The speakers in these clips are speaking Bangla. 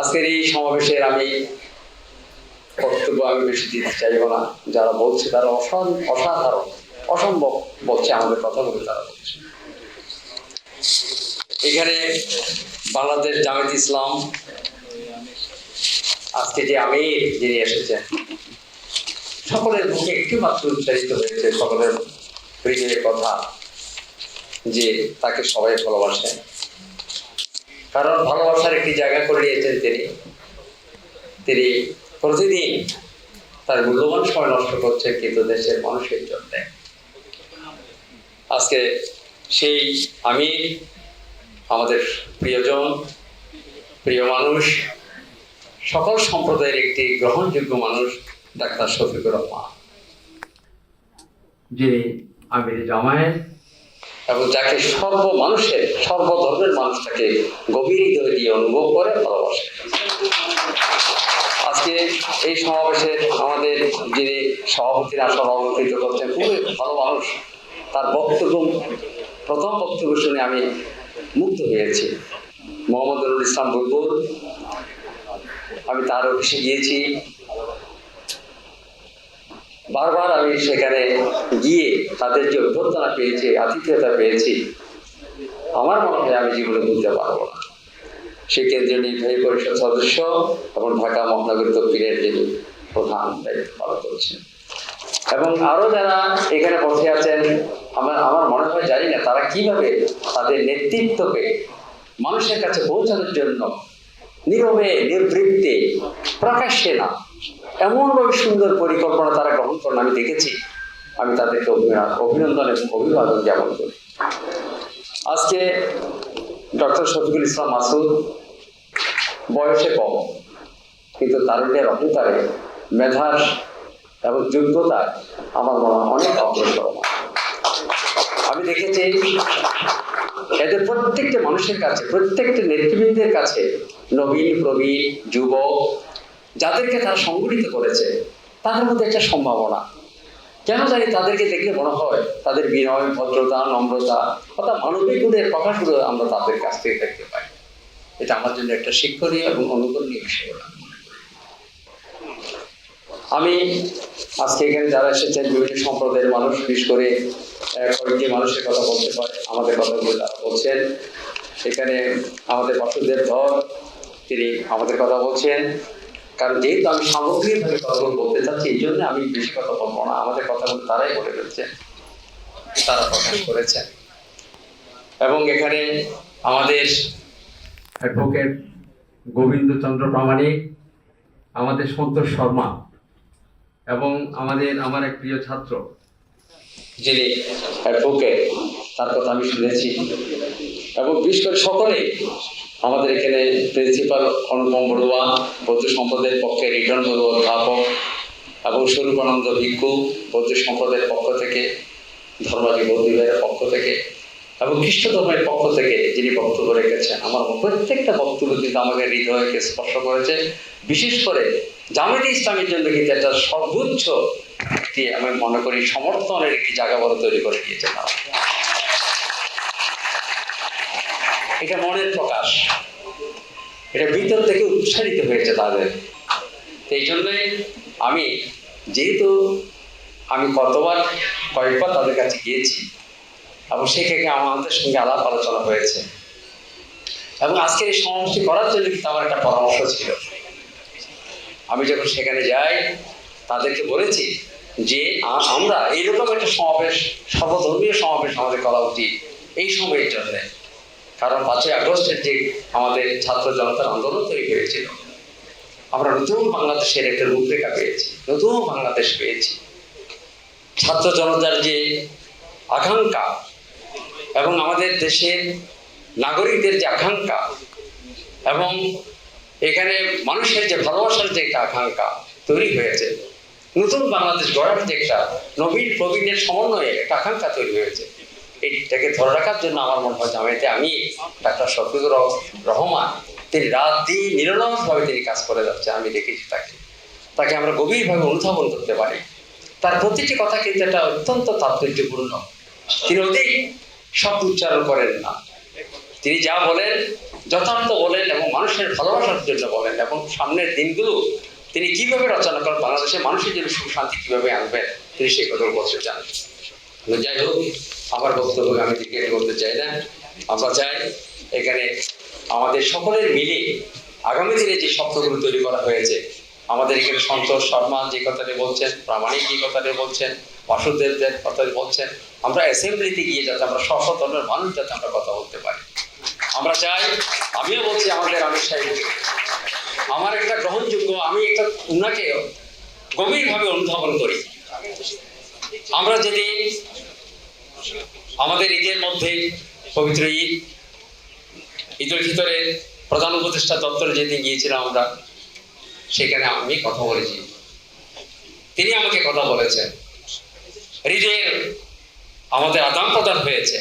আজকের এই সমাবেশের আমি বক্তব্য আমি বেশি দিতে চাইব না। যারা বলছে তারা অসাধারণ অসাধারণ, অসম্ভব বলছে আমাদের কথাগুলো তারা বলছে। এখানে বাংলাদেশ জামাত ইসলাম, আজকে যে আমি যিনি এসেছেন, সকলের মুখে একটু মাত্র উচ্চারিত হয়েছে সকলের হৃদয়ের কথা যে তাকে সবাই ভালোবাসেন কারণ ভালোবাসার একটি জায়গা করে নিয়েছেন তিনি। তিনি প্রতিদিন তার মূল্যবান সময় নষ্ট করছেন কিন্তু দেশের মানুষের জন্য। আজকে সেই আমি আমাদের প্রিয়জন, প্রিয় মানুষ, সকল সম্প্রদায়ের একটি গ্রহণযোগ্য মানুষ ডাক্তার শফিকুর রহমান। যিনি আমির জামায়াত এবং যাকে সর্ব মানুষের সর্বধর্মের মানুষটাকে গভীর হৃদয় দিয়ে অনুভব করে, ভালোবাসে। আজকে এই সমাবেশে আমাদের যিনি সভাপতিরা সভাপতিত্ব করছেন, খুবই ভালো মানুষ, তার বক্তব্য, প্রথম বক্তব্য শুনে আমি মুগ্ধ হয়েছি মোহাম্মদ ইসলাম বুলবুল, আমি তার অফিসে গিয়েছি। বারবার আমি সেখানে গিয়ে তাদের যে অভ্যর্থনা পেয়েছি, আতিথ্যতা পেয়েছি, আমার মনে হয় আমি জীবনে বুঝতে পারব না। সে কেন্দ্রীয় নির্বাহী পরিষদ সদস্য এবং ঢাকা মহানগর দক্ষিণের যিনি প্রধান দায়িত্ব পালন করছেন। এবং আরও যারা এখানে বসে আছেন, আমার আমার মনে হয় জানি না তারা কীভাবে তাদের নেতৃত্বকে মানুষের কাছে পৌঁছানোর জন্য নীরবে, নির্বৃত্তে, প্রকাশ্যে না এমনভাবে সুন্দর পরিকল্পনা তারা গ্রহণ করেন, আমি দেখেছি। আমি তাদেরকে অভিনন্দন এবং অভিবাদন জ্ঞাপন করি। আজকে ডক্টর শফিকুল ইসলাম মাসুদ বয়সে কম, কিন্তু তারুণ্যের অহংকারে, মেধার এবং যোগ্যতায় আমার মনে অনেক অগ্রসর আমি দেখেছি এদের প্রত্যেকটা মানুষের কাছে, প্রত্যেকটা নেতৃবৃন্দের কাছে নবীন, প্রবীণ, যুবক যাদেরকে তারা সংগঠিত করেছে, তাদের মধ্যে একটা সম্ভাবনা। কেন জানি তাদেরকে দেখলে মনে হয় তাদের বিনয়, ভদ্রতা, নম্রতা, অর্থাৎ মানবিক গুণের প্রকাশগুলো আমরা তাদের কাছ থেকে দেখতে পাই। এটা আমার জন্য একটা শিক্ষণীয় এবং অনুকরণীয় বিষয় আমি আজকে এখানে যারা এসেছেন, বিভিন্ন সম্প্রদায়ের মানুষ, বিশেষ করে কয়েকটি মানুষের কথা বলতে পারে, আমাদের কথাগুলো তারা বলছেন, এখানে আমাদের বাসুদেব ধর, তিনি আমাদের কথা বলছেন। কারণ যেহেতু আমি সামগ্রিকভাবে কথাগুলো বলতে চাচ্ছি এই জন্য আমি বেশি কথা বলব না। আমাদের কথাগুলো তারাই বলে ফেলছে। তারা প্রকাশ করেছেন এবং এখানে আমাদের অ্যাডভোকেট গোবিন্দচন্দ্র প্রামাণিক আমাদের সন্তোষ শর্মা এবং আমাদের আমার এক প্রিয় ছাত্র। যিনি অ্যাডভোকেট তার কথা আমি শুনেছি। এবং বিশেষ করে সকলে আমাদের এখানে প্রিন্সিপাল অনুপম বড়ুয়া, বৌদ্ধ সম্প্রদায়ের পক্ষে রিটার্ন বড়ুয়া অধ্যাপক এবং স্বরূপানন্দ ভিক্ষু, বৌদ্ধ সম্প্রদায়ের পক্ষ থেকে ধর্মাজি বৌদ্ধের পক্ষ থেকে এবং খ্রিস্ট ধর্মের পক্ষ থেকে যিনি বক্তব্য রেখেছেন। আমার প্রত্যেকটা বক্তব্য কিন্তু আমাকে হৃদয়কে স্পর্শ করেছে। বিশেষ করে জামাতে ইসলামের জন্য কিন্তু একটা সর্বোচ্চ আমি মনে করি সমর্থনের একটি জায়গা বড় তৈরি করে দিয়েছে তারা এটা মনের প্রকাশ। এটা ভিতর থেকে উৎসাহিত হয়েছে তাদের। এই জন্যই আমি, যেহেতু আমি কতবার, কয়েকবার তাদের কাছে গিয়েছি, এবং সেক্ষেত্রে আমাদের সঙ্গে আলাপ আলোচনা হয়েছে। এবং আজকের এই সমাবেশটি করার জন্য কিন্তু আমার একটা পরামর্শ ছিল। আমি যখন সেখানে যাই, তাদেরকে বলেছি যে আমরা এইরকম একটা সমাবেশ, সর্বধর্মীয় সমাবেশ আমাদের করা উচিত এই সময়ের জন্য। কারণ পাঁচই আগস্টের যে আমাদের ছাত্র জনতার আন্দোলন তৈরি হয়েছিল, আমরা নতুন বাংলাদেশের একটা রূপরেখা পেয়েছি, নতুন বাংলাদেশ পেয়েছি। ছাত্র জনতার যে আকাঙ্ক্ষা এবং আমাদের দেশের নাগরিকদের যে আকাঙ্ক্ষা এবং এখানে মানুষের যে ভালোবাসার যে একটা আকাঙ্ক্ষা তৈরি হয়েছে, নতুন বাংলাদেশ গড়ার যে একটা নবীন প্রবীণের সমন্বয়ে একটা আকাঙ্ক্ষা তৈরি হয়েছে। এইটাকে ধরে রাখার জন্য আমার মনে হয় জামাইতে আমি ডাক্তার শফিকুর রহ- রহমান, তিনি রাত দিন নিরলসভাবে তিনি কাজ করে যাচ্ছে, আমি দেখেছি তাকে। তাকে আমরা গভীরভাবে অনুধাবন করতে পারি। তার প্রতিটি কথা কিন্তু একটা অত্যন্ত তাৎপর্যপূর্ণ। তিনি অধিক শব্দ উচ্চারণ করেন না। তিনি যা বলেন, যথার্থ বলেন এবং মানুষের ভালোবাসার জন্য বলেন এবং সামনের দিনগুলো তিনি কীভাবে রচনা করেন, বাংলাদেশের মানুষের জন্য সুখ শান্তি কীভাবে আনবেন, তিনি সেই কথা বলতে চান। যাই হোক আমার বক্তব্য আমি ক্রিকেট করতে চাই না। আমরা চাই এখানে আমাদের সকলের মিলে আগামী দিনে যে স্বপ্নগুলো তৈরি করা হয়েছে, আমাদের এখানে সন্তোষ শর্মা যে কথাটি বলছেন, প্রামাণিক যে কথাটি বলছেন, বাসুদেব দেব কথাটি বলছেন, আমরা অ্যাসেম্বলিতে গিয়ে যাতে আমরা স্ব মানুষ যাতে আমরা কথা বলতে পারি। আমরা চাই, আমিও বলছি আমাদের আমির সাহেবকে, আমার একটা গ্রহণযোগ্য, আমি একটা উনাকে গভীরভাবে অনুধাবন করি। আমরা যেদিন আমাদের ঈদের মধ্যে পবিত্র ঈদ ঈদের ভিতরে প্রধান উপদেষ্টা দপ্তরে যেদিন গিয়েছিলাম আমরা, সেখানে আমি কথা বলেছি। তিনি আমাকে কথা বলেছেন। হৃদয়ের আমাদের আদান প্রদান হয়েছে।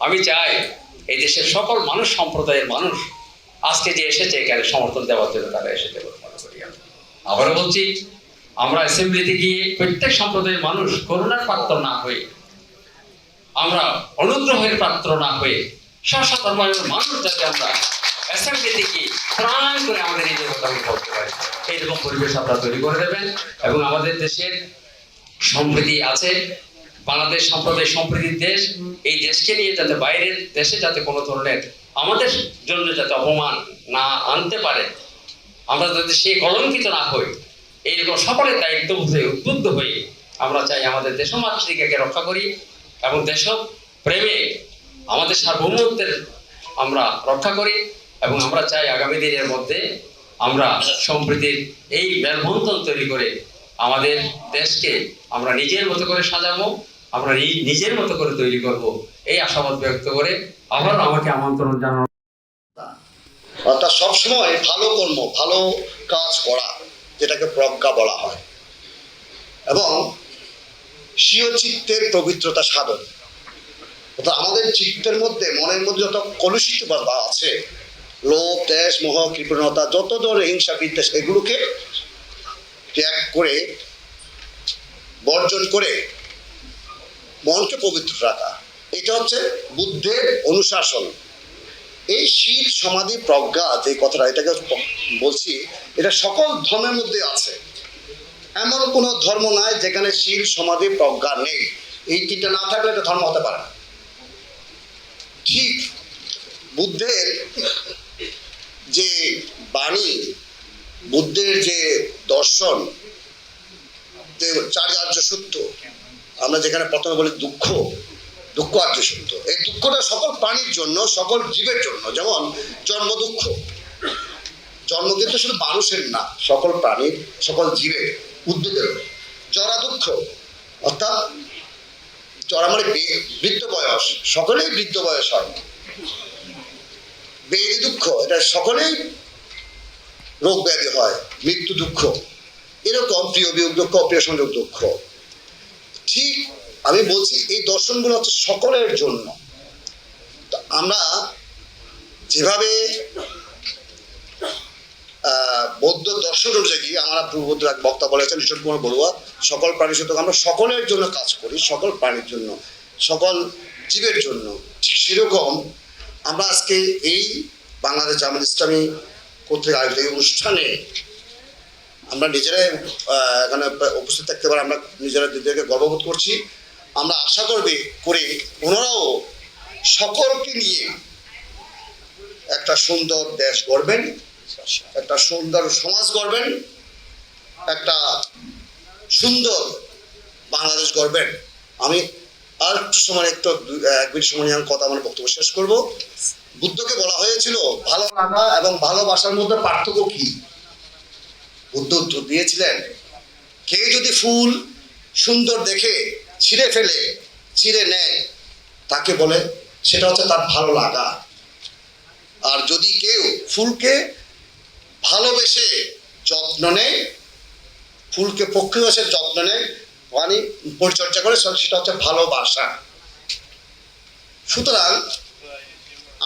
আমি চাই এই দেশের সকল মানুষ সম্প্রদায়ের মানুষ আজকে যে এসেছে এখানে সমর্থন দেওয়ার জন্য তারা আমি। আবারও বলছি, আমরা অ্যাসেম্বলিতে গিয়ে প্রত্যেক সম্প্রদায়ের মানুষ করুণার পাত্র না হয়ে আমরা অনুগ্রহের পাত্র না হয়ে ধর্মের মানুষ যাতে আমরা অ্যাসেম্বলিতে গিয়ে প্রাণ করে আমাদের এই আমি বলতে পারি। এইরকম পরিবেশ আপনারা তৈরি করে দেবেন এবং আমাদের দেশের সম্প্রীতি আছে, বাংলাদেশ সম্প্রদায় সম্প্রীতির দেশ। এই দেশকে নিয়ে যাতে বাইরের দেশে যাতে কোনো ধরনের আমাদের জন্য যাতে অপমান না আনতে পারে, আমরা যাতে সেই কলঙ্কিত না হই এইরকম সকলের দায়িত্ব বুঝে উদ্বুদ্ধ হয়ে আমরা চাই আমাদের দেশ মাতৃকাকে রক্ষা করি। এবং দেশ প্রেমে আমাদের সার্বভৌমত্বের আমরা রক্ষা করি এবং আমরা চাই আগামী দিনের মধ্যে আমরা সম্প্রীতির এই মেলবন্ধন তৈরি করে আমাদের দেশকে আমরা নিজের মতো করে সাজাবো, আমরা নিজের মতো করে তৈরি করব। এই আশাবাদ ব্যক্ত করে আবারও আমাকে আমন্ত্রণ জানানো অর্থাৎ সবসময় ভালো কর্ম, ভালো কাজ করা, যেটাকে প্রজ্ঞা বলা হয়। এবং স্বীয় চিত্তের পবিত্রতা সাধন। অর্থাৎ আমাদের চিত্তের মধ্যে, মনের মধ্যে যত কলুষিত বা আছে, লোভ, দেশ, মোহ, কৃপণতা, যত ধরনের হিংসা, বিদ্বেষ, এগুলোকে ত্যাগ করে, বর্জন করে মনকে পবিত্র রাখা। এটা হচ্ছে বুদ্ধের অনুশাসন। এই শীত সমাধি প্রজ্ঞা যে কথাটা এটাকে বলছি, এটা সকল ধর্মের মধ্যে আছে। এমন কোনো ধর্ম নাই যেখানে শীল, সমাধি, প্রজ্ঞা নেই। এই তিনটা না থাকলে এটা ধর্ম হতে পারে ঠিক বুদ্ধের যে বাণী, বুদ্ধের যে দর্শন চারি আর্য সত্য, আমরা যেখানে প্রথমে বলি দুঃখ দুঃখ আর্য সত্য। এই দুঃখটা সকল প্রাণীর জন্য, সকল জীবের জন্য। যেমন জন্ম দুঃখ। জন্ম কিন্তু শুধু মানুষের না, সকল প্রাণীর, সকল জীবের। উদ্ভিদের জরা দুঃখ, অর্থাৎ জরা মানে বৃদ্ধ বয়স, সকলেই বৃদ্ধ বয়স হয়। বেদি দুঃখ, এটা সকলেই রোগ ব্যাধি হয়, মৃত্যু দুঃখ। এরকম প্রিয় বিয়োগ দুঃখ অপ্রিয় সংযোগ দুঃখ। ঠিক আমি বলছি, এই দর্শনগুলো হচ্ছে সকলের জন্য। আমরা যেভাবে বৌদ্ধ দর্শন অনুযায়ী আমার পূর্ববর্তী এক বক্তা বলেছেন, ঈশ্বর কুমার বড়ুয়া, সকল প্রাণী সুতরাং আমরা সকলের জন্য কাজ করি, সকল প্রাণীর জন্য, সকল জীবের জন্য। ঠিক সেরকম আমরা আজকে এই বাংলাদেশ জামাত ইসলামী কর্তৃক আয়োজিত এই অনুষ্ঠানে আমরা নিজেরাই এখানে উপস্থিত থাকতে পারে, আমরা নিজেরা নিজেদেরকে গর্ববোধ করছি। আমরা আশা করবে, করে ওনারাও সকলকে নিয়ে একটা সুন্দর দেশ গড়বেন। একটা সুন্দর সমাজ গড়বেন, একটা সুন্দর বাংলাদেশ গড়বেন। আমি আর সময়, একটু এক মিনিট সময় আমি কথা, আমার বক্তব্য শেষ করব। বুদ্ধকে বলা হয়েছিল, ভালো লাগা এবং ভালোবাসার মধ্যে পার্থক্য কি? বুদ্ধ উত্তর দিয়েছিলেন, কেউ যদি ফুল সুন্দর দেখে ছিঁড়ে ফেলে, ছিঁড়ে নেয়, তাকে বলে সেটা হচ্ছে তার ভালো লাগা। আর যদি কেউ ফুলকে ভালোবেসে যত্ন নেয়, ফুলকে পক্ষীবাসের যত্ন নেয় মানে পরিচর্যা করে সেটা হচ্ছে ভালোবাসা। সুতরাং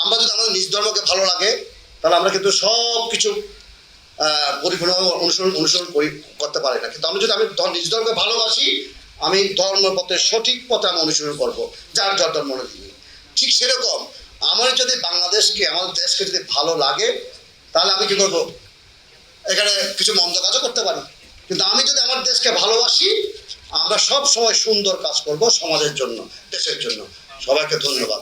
আমরা যদি আমাদের নিজ ধর্মকে ভালো লাগে, তাহলে আমরা কিন্তু সব কিছু পরিপূর্ণভাবে অনুসরণ অনুসরণ করি, করতে পারি না। কিন্তু আমি যদি আমি নিজ ধর্মকে ভালোবাসি, আমি ধর্ম পথে সঠিক পথে আমি অনুসরণ করব, যার যার ধর্ম অনুযায়ী। ঠিক সেরকম, আমার যদি বাংলাদেশকে, আমাদের দেশকে যদি ভালো লাগে, তাহলে আমি কি করব? এখানে কিছু মন্দ কাজও করতে পারি। কিন্তু আমি যদি আমার দেশকে ভালোবাসি, আমরা সব সময় সুন্দর কাজ করব সমাজের জন্য, দেশের জন্য। সবাইকে ধন্যবাদ।